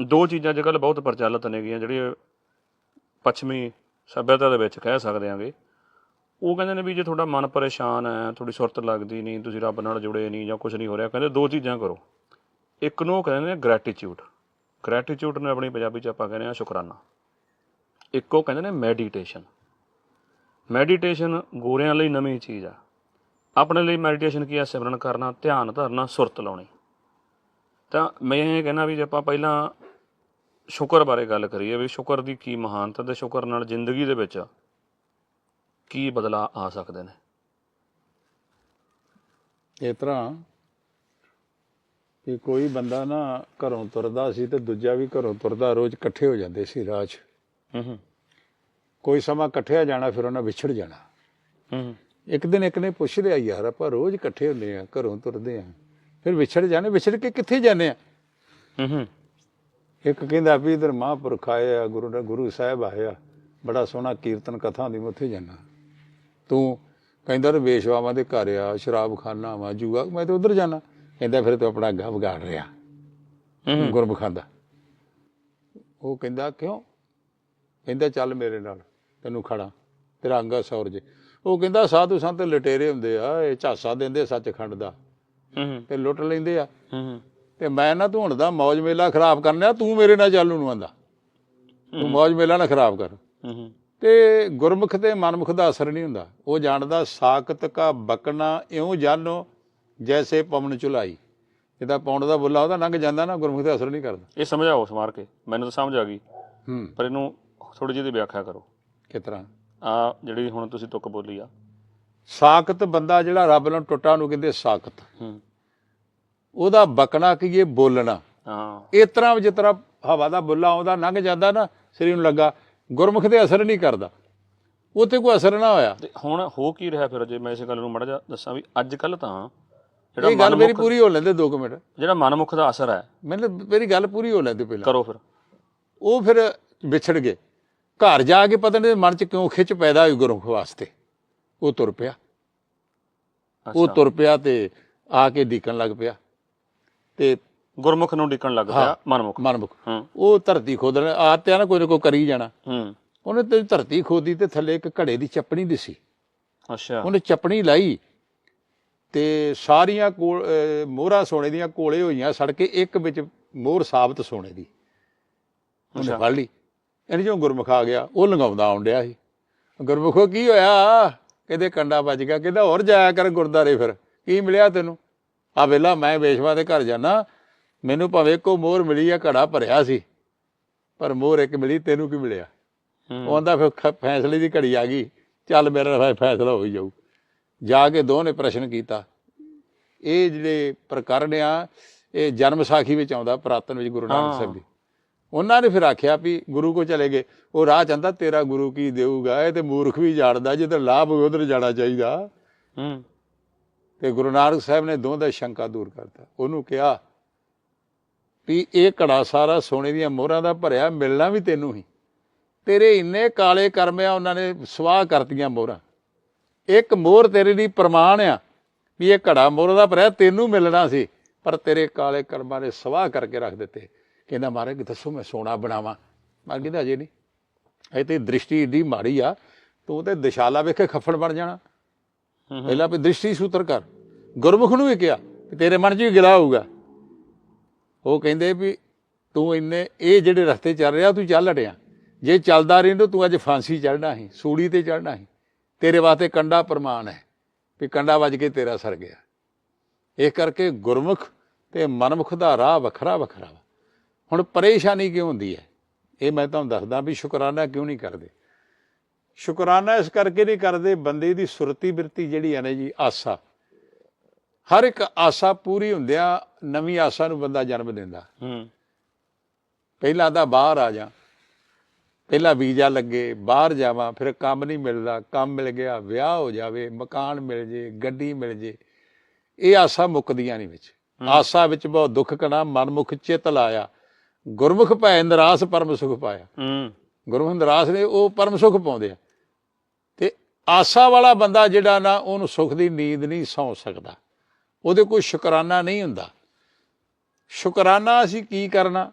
ਦੋ ਚੀਜ਼ਾਂ ਅੱਜ ਕੱਲ੍ਹ ਬਹੁਤ ਪ੍ਰਚਲਿਤ ਨੇਗੀਆਂ ਜਿਹੜੀਆਂ ਪੱਛਮੀ ਸੱਭਿਅਤਾ ਦੇ ਵਿੱਚ ਕਹਿ ਸਕਦੇ ਆਂਗੇ, ਉਹ ਕਹਿੰਦੇ ਨੇ ਵੀ ਜੇ ਤੁਹਾਡਾ ਮਨ ਪਰੇਸ਼ਾਨ ਹੈ, ਤੁਹਾਡੀ ਸੁਰਤ ਲੱਗਦੀ ਨਹੀਂ, ਤੁਸੀਂ ਰੱਬ ਨਾਲ ਜੁੜੇ ਨਹੀਂ ਜਾਂ ਕੁਝ ਨਹੀਂ ਹੋ ਰਿਹਾ, ਕਹਿੰਦੇ ਦੋ ਚੀਜ਼ਾਂ ਕਰੋ। ਇੱਕ ਨੂੰ ਉਹ ਕਹਿੰਦੇ ਨੇ ਗ੍ਰੈਟੀਟਿਊਡ ਗ੍ਰੈਟੀਟਿਊਡ ਨੂੰ ਆਪਣੀ ਪੰਜਾਬੀ ਚ ਆਪਾਂ ਕਹਿੰਦੇ ਆ ਸ਼ੁਕਰਾਨਾ। ਇੱਕ ਉਹ ਕਹਿੰਦੇ ਨੇ ਮੈਡੀਟੇਸ਼ਨ ਮੈਡੀਟੇਸ਼ਨ ਗੋਰਿਆਂ ਲਈ ਨਵੀਂ ਚੀਜ਼ ਆ। ਆਪਣੇ ਲਈ ਮੈਡੀਟੇਸ਼ਨ ਕੀ ਆ? ਸਿਮਰਨ ਕਰਨਾ, ਧਿਆਨ ਧਰਨਾ, ਸੁਰਤ ਲਾਉਣੀ। ਤਾਂ ਮੈਂ ਇਹ ਕਹਿਣਾ ਵੀ ਜੇ ਆਪਾਂ ਪਹਿਲਾਂ ਸ਼ੁਕਰ ਬਾਰੇ ਗੱਲ ਕਰੀਏ ਵੀ ਸ਼ੁਕਰ ਦੀ ਕੀ ਮਹਾਨਤਾ ਤੇ ਸ਼ੁਕਰ ਨਾਲ ਜ਼ਿੰਦਗੀ ਦੇ ਵਿੱਚ ਕੀ ਬਦਲਾਅ ਆ ਸਕਦੇ ਨੇ? ਇਸ ਤਰ੍ਹਾਂ ਕਿ ਕੋਈ ਬੰਦਾ ਨਾ ਘਰੋਂ ਤੁਰਦਾ ਸੀ ਤੇ ਦੂਜਾ ਵੀ ਘਰੋਂ ਤੁਰਦਾ ਰੋਜ਼ ਇਕੱਠੇ ਹੋ ਜਾਂਦੇ ਸੀ ਰਾਹ 'ਚ। ਹੂੰ ਹੂੰ। ਕੋਈ ਸਮਾਂ ਇਕੱਠਿਆ ਜਾਣਾ ਫਿਰ ਉਹਨਾਂ ਵਿਛੜ ਜਾਣਾ। ਹੂੰ ਇੱਕ ਦਿਨ ਇੱਕ ਨੇ ਪੁੱਛ ਲਿਆ ਯਾਰ ਆਪਾਂ ਰੋਜ਼ ਇਕੱਠੇ ਹੁੰਦੇ ਆ ਘਰੋਂ ਤੁਰਦੇ ਆ ਫਿਰ ਵਿਛੜ ਜਾਣੇ ਵਿਛੜ ਕੇ ਕਿੱਥੇ ਜਾਂਦੇ ਆ ਹੂੰ ਹੂੰ। ਇੱਕ ਕਹਿੰਦਾ ਵੀ ਇਧਰ ਮਹਾਂਪੁਰਖ ਆਏ ਆ ਗੁਰੂ ਨੇ ਗੁਰੂ ਸਾਹਿਬ ਆਏ ਆ। ਬੜਾ ਸੋਹਣਾ ਕੀਰਤਨ ਕਥਾ ਦੀ ਉੱਥੇ ਜਾਣਾ ਤੂੰ ਕਹਿੰਦਾ ਰ ਵੇਸ਼ਵਾਵਾਂ ਦੇ ਘਰ ਆ ਸ਼ਰਾਬ ਖਾਨਾ ਵਾ ਜੂਆ। ਮੈਂ ਤੇ ਉਧਰ ਜਾਣਾ ਕਹਿੰਦਾ ਫਿਰ ਤੂੰ ਆਪਣਾ ਗਾ ਵਿਗਾੜ ਰਿਹਾ। ਹੂੰ ਗੁਰਮੁਖਾਂ ਦਾ ਉਹ ਕਹਿੰਦਾ ਕਿਉਂ? ਕਹਿੰਦਾ ਚੱਲ ਮੇਰੇ ਨਾਲ ਤੈਨੂੰ ਖੜਾ। ਤੇਰਾ ਅੰਗਾ ਸੌਰ ਜੇ ਉਹ ਕਹਿੰਦਾ ਸਾਧੂ ਸੰਤ ਲਟੇਰੇ ਹੁੰਦੇ ਆ ਇਹ ਝਾਸਾ ਦਿੰਦੇ ਸੱਚਖੰਡ ਦਾ। ਤੇ ਲੁੱਟ ਲੈਂਦੇ ਆ। ਹੂੰ। ਤੇ ਮੈਂ ਨਾ ਧੂਣ ਦਾ ਮੌਜ ਮੇਲਾ ਖਰਾਬ ਕਰਨਿਆ ਤੂੰ ਮੇਰੇ ਨਾਲ ਚੱਲ ਨੂੰ ਆਂਦਾ। ਤੂੰ ਮੌਜ ਮੇਲਾ ਨਾ ਖਰਾਬ ਕਰ। ਤੇ ਗੁਰਮੁਖ ਤੇ ਮਨਮੁਖ ਦਾ ਅਸਰ ਨਹੀਂ ਹੁੰਦਾ। ਉਹ ਜਾਣਦਾ ਸਾਖਤ ਕਾ ਬਕਣਾ ਇਉਂ ਜਾਣੋ ਜੈਸੇ ਪਵਨ ਚੁਲਾਈ। ਇਹਦਾ ਪੌਂਡ ਦਾ ਬੁੱਲਾ ਉਹਦਾ ਲੰਘ ਜਾਂਦਾ ਨਾ ਗੁਰਮੁਖ ਤੇ ਅਸਰ ਨਹੀਂ ਕਰਦਾ। ਇਹ ਸਮਝਾਓ ਸਮਾਰ ਕੇ। ਮੈਨੂੰ ਤਾਂ ਸਮਝ ਆ ਗਈ। ਹੂੰ। ਪਰ ਇਹਨੂੰ ਥੋੜੀ ਜਿਹੀ ਦੀ ਵਿਆਖਿਆ ਕਰੋ। ਕਿਸ ਤਰ੍ਹਾਂ? ਆ ਜਿਹੜੀ ਹੁਣ ਤੁਸੀਂ ਤੁੱਕ ਬੋਲੀ ਆ। ਸਾਖਤ ਬੰਦਾ ਜਿਹੜਾ ਰੱਬ ਨਾਲ ਟੁੱਟਾ ਨੂੰ ਕਹਿੰਦੇ ਸਾਖਤ। ਹੂੰ। ਉਹਦਾ ਬਕਣਾ ਕੀ ਇਹ ਬੋਲਣਾ। ਹਾਂ। ਇਸ ਤਰ੍ਹਾਂ ਜਿਸ ਤਰ੍ਹਾਂ ਹਵਾ ਦਾ ਬੁੱਲਾ ਆਉਂਦਾ ਲੰਘ ਜਾਂਦਾ ਨਾ ਸਰੀਰ ਨੂੰ ਲੱਗਾ ਗੁਰਮੁਖ ਤੇ ਅਸਰ ਨਹੀਂ ਕਰਦਾ। ਉਹ ਤੇ ਕੋਈ ਅਸਰ ਨਾ ਹੋਇਆ। ਤੇ ਹੁਣ ਹੋ ਕੀ ਰਿਹਾ ਫਿਰ ਜੇ ਮੈਂ ਇਸ ਗੱਲ ਨੂੰ ਮੜਾ ਜਾ ਦੱਸਾਂ ਵੀ ਅੱਜ ਕੱਲ ਤਾਂ ਇਹ ਗੱਲ ਜਿਹੜਾ ਮੇਰੀ ਪੂਰੀ ਹੋ ਲੈਂਦੇ 2 ਮਿੰਟ। ਜਿਹੜਾ ਮਨਮੁਖ ਦਾ ਅਸਰ ਹੈ। ਮੈਨੂੰ ਮੇਰੀ ਗੱਲ ਪੂਰੀ ਹੋ ਲੈਂਦੇ ਪਹਿਲਾਂ। ਕਰੋ ਫਿਰ। ਉਹ ਫਿਰ ਵਿਛੜ ਗਏ। ਘਰ ਜਾ ਕੇ ਪਤਾ ਨਹੀਂ ਮਨ ਚ ਕਿਉਂ ਖਿੱਚ ਪੈਦਾ ਹੋਈ ਗੁਰਮੁਖ ਵਾਸਤੇ। ਉਹ ਤੁਰ ਪਿਆ। ਉਹ ਤੁਰ ਪਿਆ ਤੇ ਆ ਕੇ ਡੀਕਣ ਲੱਗ ਪਿਆ। ਤੇ ਗੁਰਮੁਖ ਨੂੰ ਡਿੱਕਣ ਲੱਗ ਪਿਆ ਮਨਮੁਖ। ਮਨਮੁਖ। ਉਹ ਧਰਤੀ ਖੋਦਣ ਆ ਤੇ ਨਾ ਕੋਈ ਨਾ ਕੋਈ ਕਰੀ ਜਾਣਾ। ਹੂੰ। ਉਹਨੇ ਤੇ ਧਰਤੀ ਖੋਦੀ ਤੇ ਥੱਲੇ ਇੱਕ ਘੜੇ ਦੀ ਚੱਪਣੀ ਦਿਸੀ। ਅੱਛਾ। ਉਹਨੇ ਚੱਪਣੀ ਲਾਈ ਤੇ ਸਾਰੀਆਂ ਕੋਲ ਮੋਹਰਾਂ ਸੋਨੇ ਦੀਆਂ ਕੋਲੇ ਹੋਈਆਂ ਸੜ ਕੇ ਇੱਕ ਵਿੱਚ ਮੋਹਰ ਸਾਬਤ ਸੋਨੇ ਦੀ। ਉਹਨੇ। ਫੜ ਲਈ। ਇਹਨੇ ਜੋ ਗੁਰਮੁਖ ਆ ਗਿਆ ਉਹ ਲੰਗਾਉਂਦਾ ਆਉਣ ਡਿਆ ਸੀ। ਗੁਰਮੁਖੋ ਕੀ ਹੋਇਆ? ਕਹਿੰਦੇ ਕੰਡਾ ਵੱਜ ਗਿਆ? ਕਹਿੰਦਾ ਹੋਰ ਜਾਇਆ ਕਰ ਗੁਰਦਾਰੇ ਫਿਰ। ਕੀ ਮਿਲਿਆ ਤੈਨੂੰ? ਆ ਵੇਲਾ ਮੈਂ ਵੇਸ਼ਵਾ ਦੇ ਘਰ ਜਾਣਾ ਮੈਨੂੰ ਭਾਵੇਂ ਕੋ ਮੋਹਰ ਮਿਲੀ ਆ ਘੜਾ ਭਰਿਆ ਸੀ ਪਰ ਮੋਹਰ ਇੱਕ ਮਿਲੀ ਤੈਨੂੰ ਕੀ ਮਿਲਿਆ? ਹੂੰ। ਉਹ ਆਂਦਾ ਫਿਰ ਫੈਸਲੇ ਦੀ ਘੜੀ ਆ ਗਈ ਚੱਲ ਮੇਰਾ ਫੈਸਲਾ ਹੋ ਹੀ ਜਾਊ। ਜਾ ਕੇ ਦੋਨੇ ਪ੍ਰਸ਼ਨ ਕੀਤਾ। ਇਹ ਜਿਹੜੇ ਪ੍ਰਕਰਣ ਆ ਇਹ ਜਨਮ ਸਾਖੀ ਵਿੱਚ ਆਉਂਦਾ ਪ੍ਰਾਤਨ ਵਿੱਚ ਗੁਰੂ ਨਾਨਕ ਸਾਹਿਬ ਦੀ। ਉਹਨਾਂ ਨੇ ਫਿਰ ਆਖਿਆ ਵੀ ਗੁਰੂ ਕੋ ਚਲੇ ਗਏ। ਉਹ ਰਾਹ ਚੰਦਾ ਤੇਰਾ ਗੁਰੂ ਕੀ ਦੇਊਗਾ? ਇਹ ਤੇ ਮੂਰਖ ਵੀ ਜਾਣਦਾ ਜਿੱਧਰ ਲਾਭ ਉਧਰ ਜਾਣਾ ਚਾਹੀਦਾ। ਹੂੰ। ਤੇ ਗੁਰੂ ਨਾਨਕ ਸਾਹਿਬ ਨੇ ਦੋਹਾਂ ਦਾ ਸ਼ੰਕਾ ਦੂਰ ਕਰਤਾ। ਉਹਨੂੰ ਕਿਹਾ ਵੀ ਇਹ ਘੜਾ ਸਾਰਾ ਸੋਨੇ ਦੀਆਂ ਮੋਹਰਾਂ ਦਾ ਭਰਿਆ, ਮਿਲਣਾ ਵੀ ਤੈਨੂੰ ਹੀ। ਤੇਰੇ ਇੰਨੇ ਕਾਲੇ ਕਰਮ ਆ, ਉਹਨਾਂ ਨੇ ਸਵਾਹ ਕਰਤੀਆਂ ਮੋਹਰਾਂ। ਇੱਕ ਮੋਹਰ ਤੇਰੇ ਲਈ ਪ੍ਰਮਾਣ ਆ ਵੀ ਇਹ ਘੜਾ ਮੋਹਰ ਦਾ ਭਰਿਆ, ਤੈਨੂੰ ਮਿਲਣਾ ਸੀ। ਪਰ ਤੇਰੇ ਕਾਲੇ ਕਰਮਾਂ ਨੇ ਸਵਾਹ ਕਰਕੇ ਰੱਖ ਦਿੱਤੇ। ਕਹਿੰਦਾ, ਮਹਾਰਾਜ, ਦੱਸੋ ਮੈਂ ਸੋਨਾ ਬਣਾਵਾਂ? ਮੈਂ ਕਹਿੰਦਾ, ਅਜੇ ਨਹੀਂ। ਇਹ ਤੇ ਦ੍ਰਿਸ਼ਟੀ ਏਡੀ ਮਾੜੀ ਆ, ਤੂੰ ਤੇ ਦਿਸ਼ਾਲਾ ਵੇਖੇ ਖੱਫੜ ਬਣ ਜਾਣਾ। ਪਹਿਲਾਂ ਵੀ ਦ੍ਰਿਸ਼ਟੀ ਸੂਤਰ ਕਰ। ਗੁਰਮੁਖ ਨੂੰ ਵੀ ਕਿਹਾ ਕਿ ਤੇਰੇ ਮਨ 'ਚ ਵੀ ਗਿਲਾ ਹੋਊਗਾ। ਉਹ ਕਹਿੰਦੇ ਵੀ ਤੂੰ ਇੰਨੇ, ਇਹ ਜਿਹੜੇ ਰਸਤੇ ਚੱਲ ਰਿਹਾ, ਤੂੰ ਚੱਲ ਹਟਿਆ ਜੇ ਚੱਲਦਾ ਰਹਿੰਦਾ ਤੂੰ ਅੱਜ ਫਾਂਸੀ ਚੜਨਾ ਸੀ ਸੂੜੀ ਤੇ ਚੜਨਾ ਸੀ ਤੇਰੇ ਵਾਸਤੇ ਕੰਡਾ ਪ੍ਰਮਾਣ ਹੈ ਵੀ ਕੰਡਾ ਵੱਜ ਕੇ ਤੇਰਾ ਸਰ ਗਿਆ। ਇਸ ਕਰਕੇ ਗੁਰਮੁਖ ਤੇ ਮਨਮੁਖ ਦਾ ਰਾਹ ਵੱਖਰਾ ਵੱਖਰਾ ਵਾ। ਹੁਣ ਪਰੇਸ਼ਾਨੀ ਕਿਉਂ ਹੁੰਦੀ ਹੈ? ਇਹ ਮੈਂ ਤੁਹਾਨੂੰ ਦੱਸਦਾ ਵੀ ਸ਼ੁਕਰਾਨਾ ਕਿਉਂ ਨਹੀਂ ਕਰਦੇ? ਸ਼ੁਕਰਾਨਾ ਇਸ ਕਰਕੇ ਨਹੀਂ ਕਰਦੇ ਬੰਦੇ ਦੀ ਸੁਰਤੀ ਬਿਰਤੀ ਜਿਹੜੀ ਹੈ ਨਾ ਜੀ ਆਸਾ। ਹਰ ਇੱਕ ਆਸਾ ਪੂਰੀ ਹੁੰਦਿਆਂ ਨਵੀਂ ਆਸਾ ਨੂੰ ਬੰਦਾ ਜਨਮ ਦਿੰਦਾ। ਹੂੰ। ਪਹਿਲਾਂ ਤਾਂ ਬਾਹਰ ਆ ਜਾ। ਪਹਿਲਾਂ ਵੀਜ਼ਾ ਲੱਗੇ ਬਾਹਰ ਜਾਵਾਂ ਫਿਰ ਕੰਮ ਨਹੀਂ ਮਿਲਦਾ। ਕੰਮ ਮਿਲ ਗਿਆ ਵਿਆਹ ਹੋ ਜਾਵੇ ਮਕਾਨ ਮਿਲ ਜੇ ਗੱਡੀ ਮਿਲ ਜੇ। ਇਹ ਆਸਾ ਮੁੱਕਦੀਆਂ ਨਹੀਂ ਵਿੱਚ। ਆਸਾ ਵਿੱਚ ਬਹੁਤ ਦੁੱਖ ਕਣਾ ਮਨਮੁਖ ਚਿਤ ਲਾਇਆ। ਗੁਰਮੁਖ ਭੈ ਨਿਰਾਸ ਪਰਮ ਸੁਖ ਪਾਇਆ। ਹੂੰ। ਗੁਰਮੁਖ ਨਿਰਾਸ ਨੇ ਉਹ ਪਰਮ ਸੁਖ ਪਾਉਂਦੇ ਆ। ਤੇ ਆਸਾ ਵਾਲਾ ਬੰਦਾ ਜਿਹੜਾ ਨਾ ਉਹਨੂੰ ਸੁਖ ਦੀ ਨੀਂਦ ਨਹੀਂ ਸੌਂ ਸਕਦਾ। ਉਹਦੇ ਕੋਈ ਸ਼ੁਕਰਾਨਾ ਨਹੀਂ ਹੁੰਦਾ। ਸ਼ੁਕਰਾਨਾ ਅਸੀਂ ਕੀ ਕਰਨਾ?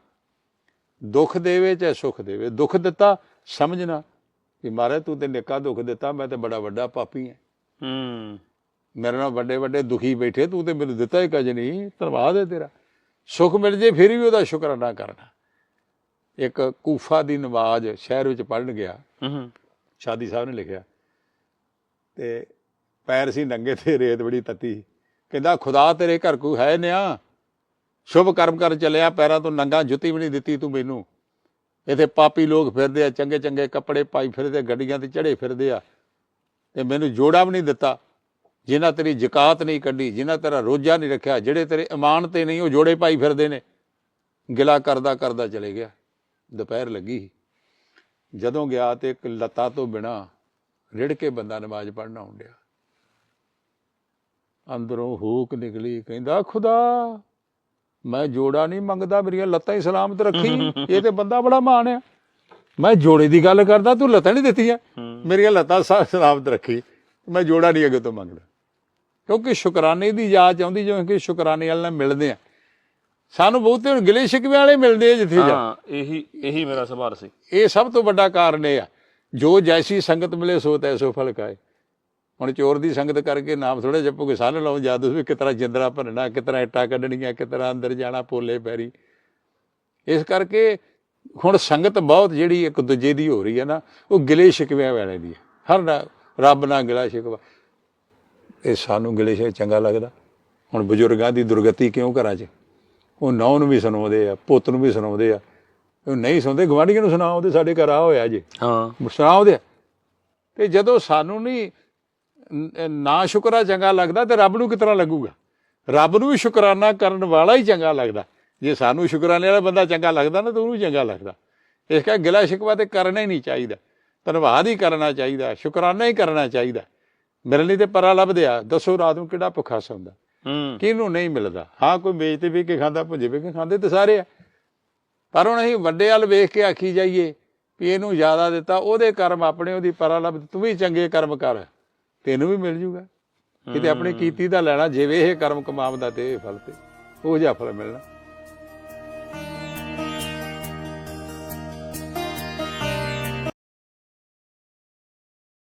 ਦੁੱਖ ਦੇਵੇ ਚਾਹੇ ਸੁੱਖ ਦੇਵੇ। ਦੁੱਖ ਦਿੱਤਾ ਸਮਝਣਾ ਕਿ ਮਾਰੇ ਤੂੰ ਤੇ ਨਿੱਕਾ ਦੁੱਖ ਦਿੱਤਾ ਮੈਂ ਤੇ ਬੜਾ ਵੱਡਾ ਪਾਪੀ ਹਾਂ ਹੂੰ। ਮੇਰੇ ਨਾਲ ਵੱਡੇ ਵੱਡੇ ਦੁਖੀ ਬੈਠੇ ਤੂੰ ਤੇ ਮੈਨੂੰ ਦਿੱਤਾ ਹੀ ਕੁਝ ਨਹੀਂ ਧੰਨਵਾਦ ਹੈ ਤੇਰਾ। ਸੁੱਖ ਮਿਲ ਜੇ ਫਿਰ ਵੀ ਉਹਦਾ ਸ਼ੁਕਰਾਨਾ ਕਰਨਾ। ਇੱਕ ਕੂਫਾ ਦੀ ਨਵਾਜ਼ ਸ਼ਹਿਰ ਵਿੱਚ ਪੜਨ ਗਿਆ। ਹੂੰ ਸ਼ਾਦੀ ਸਾਹਿਬ ਨੇ ਲਿਖਿਆ। ਤੇ ਪੈਰ ਸੀ ਨੰਗੇ ਤੇ ਰੇਤ ਬੜੀ ਤੱਤੀ। ਕਹਿੰਦਾ ਖੁਦਾ ਤੇਰੇ ਘਰ ਕੋਈ ਹੈ ਨਿਆ? ਸ਼ੁਭ ਕਰਮ ਕਰ ਚੱਲਿਆ ਪੈਰਾਂ ਤੋਂ ਨੰਗਾ ਜੁੱਤੀ ਵੀ ਨਹੀਂ ਦਿੱਤੀ ਤੂੰ ਮੈਨੂੰ। ਇੱਥੇ ਪਾਪੀ ਲੋਕ ਫਿਰਦੇ ਆ ਚੰਗੇ ਚੰਗੇ ਕੱਪੜੇ ਪਾਈ ਫਿਰਦੇ ਗੱਡੀਆਂ ਤੇ ਚੜੇ ਫਿਰਦੇ ਆ। ਤੇ ਮੈਨੂੰ ਜੋੜਾ ਵੀ ਨਹੀਂ ਦਿੱਤਾ। ਜਿਨ੍ਹਾਂ ਤੇਰੀ ਜ਼ਕਾਤ ਨਹੀਂ ਕੱਢੀ ਜਿਨ੍ਹਾਂ ਤੇਰਾ ਰੋਜ਼ਾ ਨਹੀਂ ਰੱਖਿਆ ਜਿਹੜੇ ਤੇਰੇ ਇਮਾਨ ਤੇ ਨਹੀਂ ਉਹ ਜੋੜੇ ਪਾਈ ਫਿਰਦੇ ਨੇ। ਗਿਲਾ ਕਰਦਾ ਕਰਦਾ ਚਲੇ ਗਿਆ। ਦੁਪਹਿਰ ਲੱਗੀ। ਜਦੋਂ ਗਿਆ ਤੇ ਇੱਕ ਲੱਤਾਂ ਤੋਂ ਬਿਨਾ ਰਿੜ ਕੇ ਬੰਦਾ ਨਮਾਜ਼ ਪੜ੍ਹਨਾ ਹੁੰਦਿਆ ਅੰਦਰੋਂ ਹੂਕ ਨਿਕਲੀ ਕਹਿੰਦਾ ਖੁਦਾ ਮੈਂ ਜੋੜਾ ਨਹੀਂ ਮੰਗਦਾ ਮੇਰੀਆਂ ਲੱਤਾਂ ਹੀ ਸਲਾਮਤ ਰੱਖੀ। ਇਹ ਤੇ ਬੰਦਾ ਬੜਾ ਮਾਣ ਆ। ਮੈਂ ਜੋੜੇ ਦੀ ਗੱਲ ਕਰਦਾ ਤੂੰ ਲੱਤਾਂ ਨਹੀਂ ਦਿੱਤੀਆਂ। ਮੇਰੀਆਂ ਲੱਤਾਂ ਸਲਾਮਤ ਰੱਖੀ। ਮੈਂ ਜੋੜਾ ਨਹੀਂ ਅੱਗੇ ਤੋਂ ਮੰਗਦਾ। ਕਿਉਂਕਿ ਸ਼ੁਕਰਾਨੇ ਦੀ ਯਾਦ ਆਉਂਦੀ ਜਿਵੇਂ ਕਿ ਸ਼ੁਕਰਾਨੇ ਵਾਲੇ ਨਾਲ ਮਿਲਦੇ ਆ। ਸਾਨੂੰ ਬਹੁਤੇ ਹੁਣ ਗਿਲੇ ਸ਼ਿਕਵੇ ਵਾਲੇ ਮਿਲਦੇ ਆ ਜਿੱਥੇ ਜਾ। ਹਾਂ ਇਹੀ ਇਹੀ ਮੇਰਾ ਸਵਾਲ ਸੀ। ਇਹ ਸਭ ਤੋਂ ਵੱਡਾ ਕਾਰਨ ਇਹ ਆ। ਜੋ ਜੈਸੀ ਸੰਗਤ ਮਿਲੇ ਸੋ ਤੈਸੋ ਫਲ ਖਾਏ। ਹੁਣ ਚੋਰ ਦੀ ਸੰਗਤ ਕਰਕੇ ਨਾਮ ਥੋੜਾ ਜਪੋਗੇ ਸਾਰੇ ਲਾਉਂ ਉਸ ਵੀ ਕਿਤਰਾ ਜਿੰਦਰਾ ਭਰਨਾ ਕਿਤਰਾ ਇੱਟਾਂ ਕੱਢਣੀਆਂ ਕਿਤਰਾ ਅੰਦਰ ਜਾਣਾ ਪੋਲੇ ਪੈਰੀ। ਇਸ ਕਰਕੇ ਹੁਣ ਸੰਗਤ ਬਹੁਤ ਜਿਹੜੀ ਇੱਕ ਦੂਜੇ ਦੀ ਹੋ ਰਹੀ ਹੈ ਨਾ ਉਹ ਗਿਲੇ ਸ਼ਿਕਵਿਆਂ ਵਾਲੇ ਦੀ ਹੈ ਹਰ ਨਾ- ਰੱਬ ਨਾਲ ਗਿਲਾ ਸ਼ਿਕਵਾ। ਇਹ ਸਾਨੂੰ ਗਿਲੇ ਸ਼ਿਕਵਾ ਚੰਗਾ ਲੱਗਦਾ। ਹੁਣ ਬਜ਼ੁਰਗਾਂ ਦੀ ਦੁਰਗਤੀ ਕਿਉਂ ਘਰਾਂ 'ਚ ਉਹ ਨੌ ਨੂੰ ਵੀ ਸੁਣਾਉਂਦੇ ਆ ਪੁੱਤ ਨੂੰ ਵੀ ਸੁਣਾਉਂਦੇ ਆ। ਉਹ ਨਹੀਂ ਸੁਣਦੇ ਗਵਾਂਢੀਆਂ ਨੂੰ ਸੁਣਾਉਂਦੇ ਸਾਡੇ ਘਰ ਆ ਹੋਇਆ ਜੀ। ਹਾਂ। ਸੁਣਾਉਂਦੇ ਆ। ਤੇ ਜਦੋਂ ਸਾਨੂੰ ਨਹੀਂ ਨ- ਸ਼ੁਕਰਾ ਚੰਗਾ ਲੱਗਦਾ ਤੇ ਰੱਬ ਨੂੰ ਕਿਤਨਾ ਲੱਗੂਗਾ? ਰੱਬ ਨੂੰ ਵੀ ਸ਼ੁਕਰਾਨਾ ਕਰਨ ਵਾਲਾ ਹੀ ਚੰਗਾ ਲੱਗਦਾ। ਜੇ ਸਾਨੂੰ ਸ਼ੁਕਰਾਨੇ ਵਾਲਾ ਬੰਦਾ ਚੰਗਾ ਲੱਗਦਾ ਨਾ ਤਾਂ ਉਹਨੂੰ ਚੰਗਾ ਲੱਗਦਾ। ਇਸ ਕਰਕੇ ਗਿਲਾ ਸ਼ਿਕਵਾ ਤੇ ਕਰਨਾ ਹੀ ਨਹੀਂ ਚਾਹੀਦਾ। ਧੰਨਵਾਦ ਹੀ ਕਰਨਾ ਚਾਹੀਦਾ ਸ਼ੁਕਰਾਨਾ ਹੀ ਕਰਨਾ ਚਾਹੀਦਾ। ਮੇਰੇ ਲਈ ਤੇ ਪਰਾ ਲੱਭਦੇ ਆ। ਦੱਸੋ ਰਾਤ ਨੂੰ ਕਿਹੜਾ ਭੁੱਖਾ ਸੌਂਦਾ? ਕਿਹਨੂੰ ਨਹੀਂ ਮਿਲਦਾ? ਹਾਂ ਕੋਈ ਵੇਚ ਤੇ ਵੀ ਕੇ ਖਾਂਦਾ ਭੁੱਜੇ ਵੀ ਕੇ ਖਾਂਦੇ ਤੇ ਸਾਰੇ ਆ। ਪਰ ਹੁਣ ਅਸੀਂ ਵੱਡੇ ਵੱਲ ਵੇਖ ਕੇ ਆਖੀ ਜਾਈਏ ਵੀ ਇਹਨੂੰ ਜ਼ਿਆਦਾ ਦਿੱਤਾ ਉਹਦੇ ਕਰਮ ਆਪਣੇ ਉਹਦੀ ਪਰਾ ਲੱਭ ਤੂੰ ਵੀ ਚੰਗੇ ਕਰਮ ਕਰ। ਤੈਨੂੰ ਵੀ ਮਿਲ ਜੂਗਾ। ਕਿਤੇ ਆਪਣੀ ਕੀਤੀ ਦਾ ਲੈਣਾ ਜਿਵੇਂ ਇਹ ਕਰਮ ਕਮਾਵਦਾ ਤੇ ਇਹ ਫਲ ਤੇ ਉਹ ਜਿਹਾ ਫਲ ਮਿਲਣਾ।